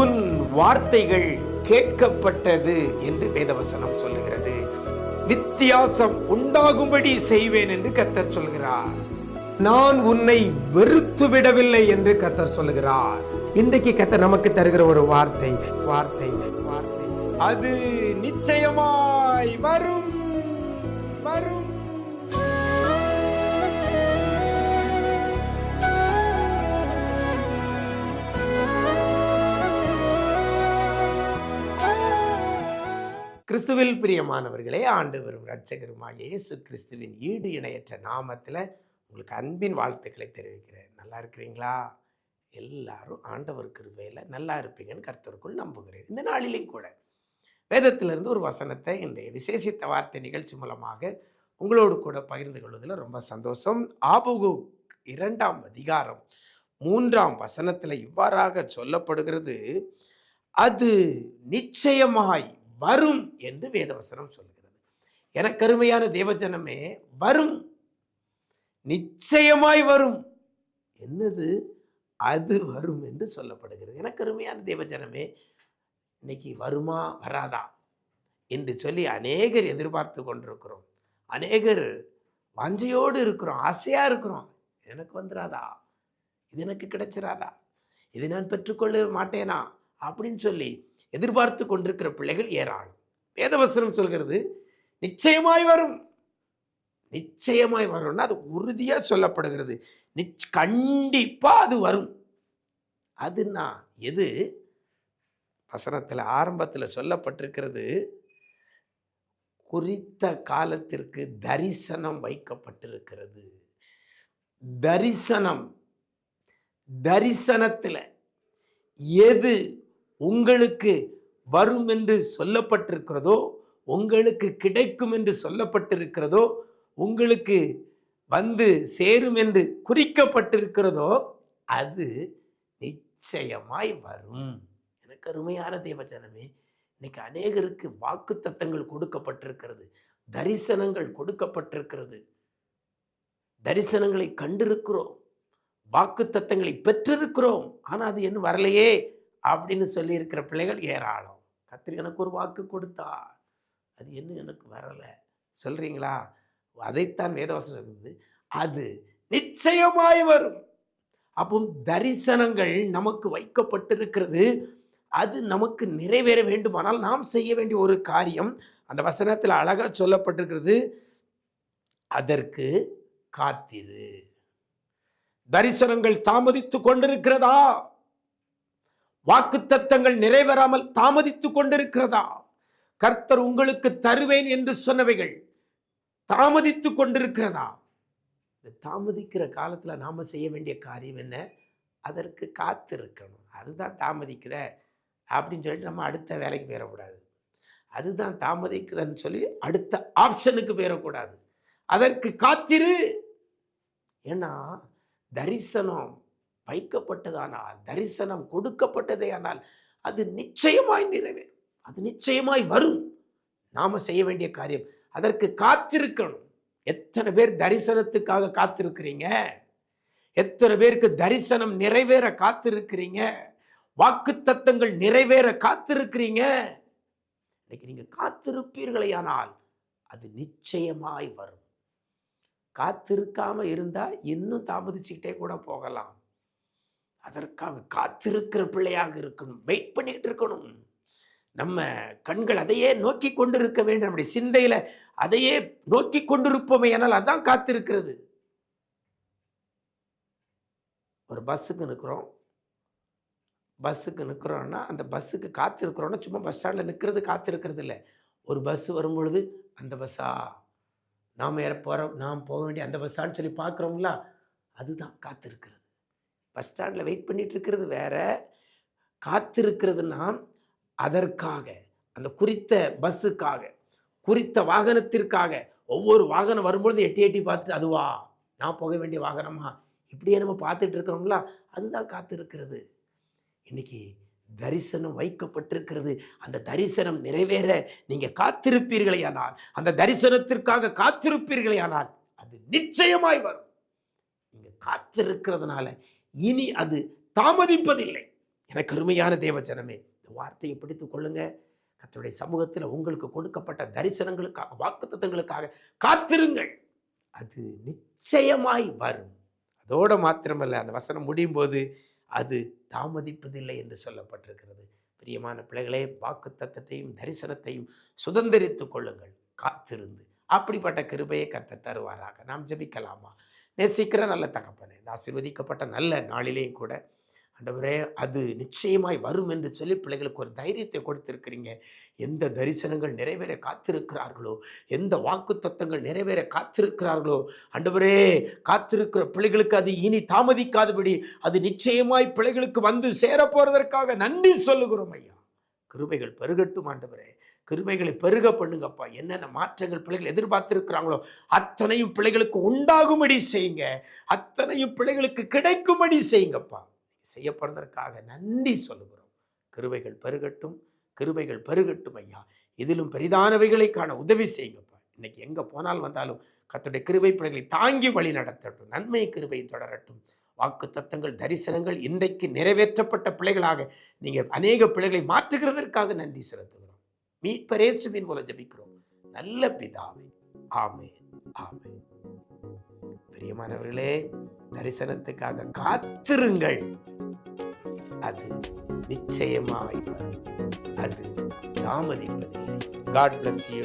உன் வார்த்தைகள் கேட்கப்பட்டது என்று வேதவசனம் சொல்லுகிறது. வித்தியாசம் உண்டாகும்படி செய்வேன் என்று கத்தர் சொல்கிறார். நான் உன்னை வெறுத்து விடவில்லை என்று கத்தர் சொல்லுகிறார். இன்றைக்கு கத்தர் நமக்கு தருகிற ஒரு வார்த்தை வார்த்தை வார்த்தை. அது நிச்சயமாய் வரும் வரும். கிறிஸ்துவில் பிரியமானவர்களே ஆண்டவரும் ரட்சகருமாகிய இயேசு கிறிஸ்துவின் ஈடு இணையற்ற நாமத்தில் உங்களுக்கு அன்பின் வாழ்த்துக்களை தெரிவிக்கிறேன். நல்லா இருக்கிறீங்களா? எல்லாரும் ஆண்டவர் கிருபையில் நல்லா இருப்பீங்கன்னு கர்த்தருக்குள் நம்புகிறேன். இந்த நாளிலையும் கூட வேதத்திலிருந்து ஒரு வசனத்தை இன்றைய விசேஷித்த வார்த்தை நிகழ்ச்சி மூலமாக உங்களோடு கூட பகிர்ந்து கொள்வதில் ரொம்ப சந்தோஷம். ஆபுகு இரண்டாம் அதிகாரம் மூன்றாம் வசனத்தில் இவ்வாறாக சொல்லப்படுகிறது. அது நிச்சயமாய் வரும் என்று வேதவசனம் சொல்கிறது. எனக்கு அருமையான தேவஜனமே வரும். நிச்சயமாய் வரும். என்னது? அது வரும் என்று சொல்லப்படுகிறது. எனக்கு அருமையான தேவஜனமே இன்னைக்கு வருமா வராதா? என்று சொல்லி அநேகர் எதிர்பார்த்து கொண்டிருக்கிறோம். அநேகர் வாஞ்சையோடு இருக்கிறோம் ஆசையாக இருக்கிறோம். எனக்கு வந்துடாதா இது எனக்கு கிடைச்சிராதா? இது நான் பெற்றுக்கொள்ள மாட்டேனா? அப்படின்னு சொல்லி எதிர்பார்த்து கொண்டிருக்கிற பிள்ளைகள் ஏராளம். வேதவசனம் சொல்கிறது நிச்சயமாய் வரும். நிச்சயமாய் வரும்னா அது உறுதியாக சொல்லப்படுகிறது. நிச் கண்டிப்பாக அது வரும். அதுனா எது? வசனத்தில் ஆரம்பத்தில் சொல்லப்பட்டிருக்கிறது குறித்த காலத்திற்கு தரிசனம் வைக்கப்பட்டிருக்கிறது. தரிசனம் தரிசனத்தில் எது உங்களுக்கு வரும் என்று சொல்லப்பட்டிருக்கிறதோ உங்களுக்கு கிடைக்கும் என்று சொல்லப்பட்டிருக்கிறதோ உங்களுக்கு வந்து சேரும் என்று குறிக்கப்பட்டிருக்கிறதோ அது நிச்சயமாய் வரும். எனக்கு அருமையான தேவஜனமே இன்னைக்கு அநேகருக்கு வாக்கு தத்தங்கள் கொடுக்கப்பட்டிருக்கிறது தரிசனங்கள் கொடுக்கப்பட்டிருக்கிறது. தரிசனங்களை கண்டிருக்கிறோம் வாக்கு தத்தங்களை பெற்றிருக்கிறோம் ஆனால் அது இன்னும் வரலையே. அப்படின்னு சொல்லியிருக்கிற பிள்ளைகள் ஏராளம். கத்திரி எனக்கு ஒரு வாக்கு கொடுத்தா அது என்ன எனக்கு வரலை. சொல்கிறீங்களா அதைத்தான் வேதவசனம் இருந்தது அது நிச்சயமாய் வரும். அப்போ தரிசனங்கள் நமக்கு வைக்கப்பட்டிருக்கிறது. அது நமக்கு நிறைவேற வேண்டுமானால் நாம் செய்ய வேண்டிய ஒரு காரியம். அந்த வசனத்தில் அழகாக சொல்லப்பட்டிருக்கிறது. அதற்கு காத்திரு. தரிசனங்கள் தாமதித்து கொண்டிருக்கிறதா? வாக்குத்தத்தங்கள் நிறைவேறாமல் தாமதித்துக் கொண்டிருக்கிறதா? கர்த்தர் உங்களுக்கு தருவேன் என்று சொன்னவைகள் தாமதித்துக் கொண்டிருக்கிறதா? இந்த தாமதிக்கிற காலத்தில் நாம் செய்ய வேண்டிய காரியம் என்ன? அதற்கு காத்திருக்கணும். அதுதான் தாமதிக்குத அப்படின்னு சொல்லிட்டு நம்ம அடுத்த வேலைக்கு போயிடக்கூடாது. அதுதான் தாமதிக்குதுன்னு சொல்லி அடுத்த ஆப்ஷனுக்கு போயிடக்கூடாது. அதற்கு காத்திரு. ஏன்னா தரிசனம் வைக்கப்பட்டதானால் தரிசனம் கொடுக்கப்பட்டதே ஆனால் அது நிச்சயமாய் நிறைவேறும். அது நிச்சயமாய் வரும். நாம் செய்ய வேண்டிய காரியம். அதற்கு காத்திருக்கணும். எத்தனை பேர் தரிசனத்துக்காக காத்திருக்கிறீங்க? எத்தனை பேருக்கு தரிசனம் நிறைவேற காத்திருக்கிறீங்க? வாக்கு தத்தங்கள் நிறைவேற காத்திருக்கிறீங்க? இன்னைக்கு நீங்கள் காத்திருப்பீர்களே ஆனால் அது நிச்சயமாய் வரும். காத்திருக்காமல் இருந்தால் இன்னும் தாமதிச்சுக்கிட்டே கூட போகலாம். அதற்காக காத்திருக்கிற பிள்ளையாக இருக்கணும். வெயிட் பண்ணிக்கிட்டு இருக்கணும். நம்ம கண்கள் அதையே நோக்கி கொண்டிருக்க வேண்டும். நம்முடைய சிந்தையில அதையே நோக்கி கொண்டிருப்போமே ஆனால் அதான் காத்திருக்கிறது. ஒரு பஸ்ஸுக்கு நிற்கிறோம். பஸ்ஸுக்கு நிற்கிறோன்னா அந்த பஸ்ஸுக்கு காத்திருக்கிறோன்னா சும்மா பஸ் ஸ்டாண்டில் நிற்கிறது காத்திருக்கிறது இல்லை. ஒரு பஸ் வரும்பொழுது அந்த பஸ்ஸா நாம் ஏற போகிற நாம் போக வேண்டிய அந்த பஸ்ஸான்னு சொல்லி பார்க்குறோங்களா அதுதான் காத்திருக்கிறது. பஸ் ஸ்டாண்டில் வெயிட் பண்ணிட்டு இருக்கிறது வேற. காத்திருக்கிறதுனா அதற்காக அந்த குறித்த பஸ்ஸுக்காக குறித்த வாகனத்திற்காக. ஒவ்வொரு வாகனம் வரும்பொழுது எட்டி எட்டி பார்த்துட்டு அதுவா நான் போக வேண்டிய வாகனமா? இப்படியே நம்ம பார்த்துட்டு இருக்கிறோம்ல அதுதான் காத்திருக்கிறது. இன்னைக்கு தரிசனம் வைக்கப்பட்டிருக்கிறது. அந்த தரிசனம் நிறைவேற நீங்கள் காத்திருப்பீர்களே ஆனால் அந்த தரிசனத்திற்காக காத்திருப்பீர்களே ஆனால் அது நிச்சயமாய் வரும். நீங்கள் காத்திருக்கிறதுனால இனி அது தாமதிப்பதில்லை. எனக்கு அருமையான தேவச்சனமே இந்த வார்த்தையை பிடித்துக் கொள்ளுங்க. கத்தருடைய சமூகத்தில் உங்களுக்கு கொடுக்கப்பட்ட தரிசனங்களுக்காக வாக்குத்தத்தங்களுக்காக காத்திருங்கள். அது நிச்சயமாய் வரும். அதோடு மாத்திரமல்ல அந்த வசனம் முடியும் போது அது தாமதிப்பதில்லை என்று சொல்லப்பட்டிருக்கிறது. பிரியமான பிள்ளைகளே வாக்கு தத்தத்தையும் தரிசனத்தையும் சுதந்திரித்துக் கொள்ளுங்கள். காத்திருந்து. அப்படிப்பட்ட கிருபையை கத்த தருவாராக. நாம் ஜெபிக்கலாமா? நேசிக்கிற நல்ல தகப்பனே. இந்த ஆசீர்வதிக்கப்பட்ட நல்ல நாளிலேயும் கூட ஆண்டவரே அது நிச்சயமாய் வரும் என்று சொல்லி பிள்ளைகளுக்கு ஒரு தைரியத்தை கொடுத்திருக்கிறீங்க. எந்த தரிசனங்கள் நிறைவேற காத்திருக்கிறார்களோ எந்த வாக்கு தத்தங்கள் நிறைவேற காத்திருக்கிறார்களோ ஆண்டவரே காத்திருக்கிற பிள்ளைகளுக்கு அது இனி தாமதிக்காதபடி அது நிச்சயமாய் பிள்ளைகளுக்கு வந்து சேர போறதற்காக நன்றி சொல்லுகிறோம் ஐயா. கிருபைகள் பெருகட்டும் ஆண்டவரே. கிருபைகளை பெருக பண்ணுங்கப்பா. என்னென்ன மாற்றங்கள் பிள்ளைகள் எதிர்பார்த்துருக்குறாங்களோ அத்தனையும் பிள்ளைகளுக்கு உண்டாகும்படி செய்யுங்க. அத்தனையும் பிள்ளைகளுக்கு கிடைக்கும்படி செய்யுங்கப்பா. செய்யப்படுறதற்காக நன்றி சொல்லுகிறோம். கிருபைகள் பெருகட்டும் கிருபைகள் பெருகட்டும் ஐயா. இதிலும் பெரிதானவைகளை காண உதவி செய்யுங்கப்பா. இன்னைக்கு எங்கே போனால் வந்தாலும் கத்துடைய கிருபை பிள்ளைகளை தாங்கி வழி நடத்தட்டும். நன்மை கிருபை தொடரட்டும். வாக்கு தத்தங்கள் தரிசனங்கள் இன்றைக்கு நிறைவேற்றப்பட்ட பிள்ளைகளாக நீங்கள் அநேக பிள்ளைகளை மாற்றுகிறதற்காக நன்றி செலுத்துகிறோம். மீட்பரேசுவின் மூலம் ஜெபிக்கிறோம். நல்ல பிதாவே. ஆமே ஆமே பிரியமானவர்களே தரிசனத்துக்காக காத்திருங்கள். அது நிச்சயமாய் அது தாமதிப்பதில்லை. God bless you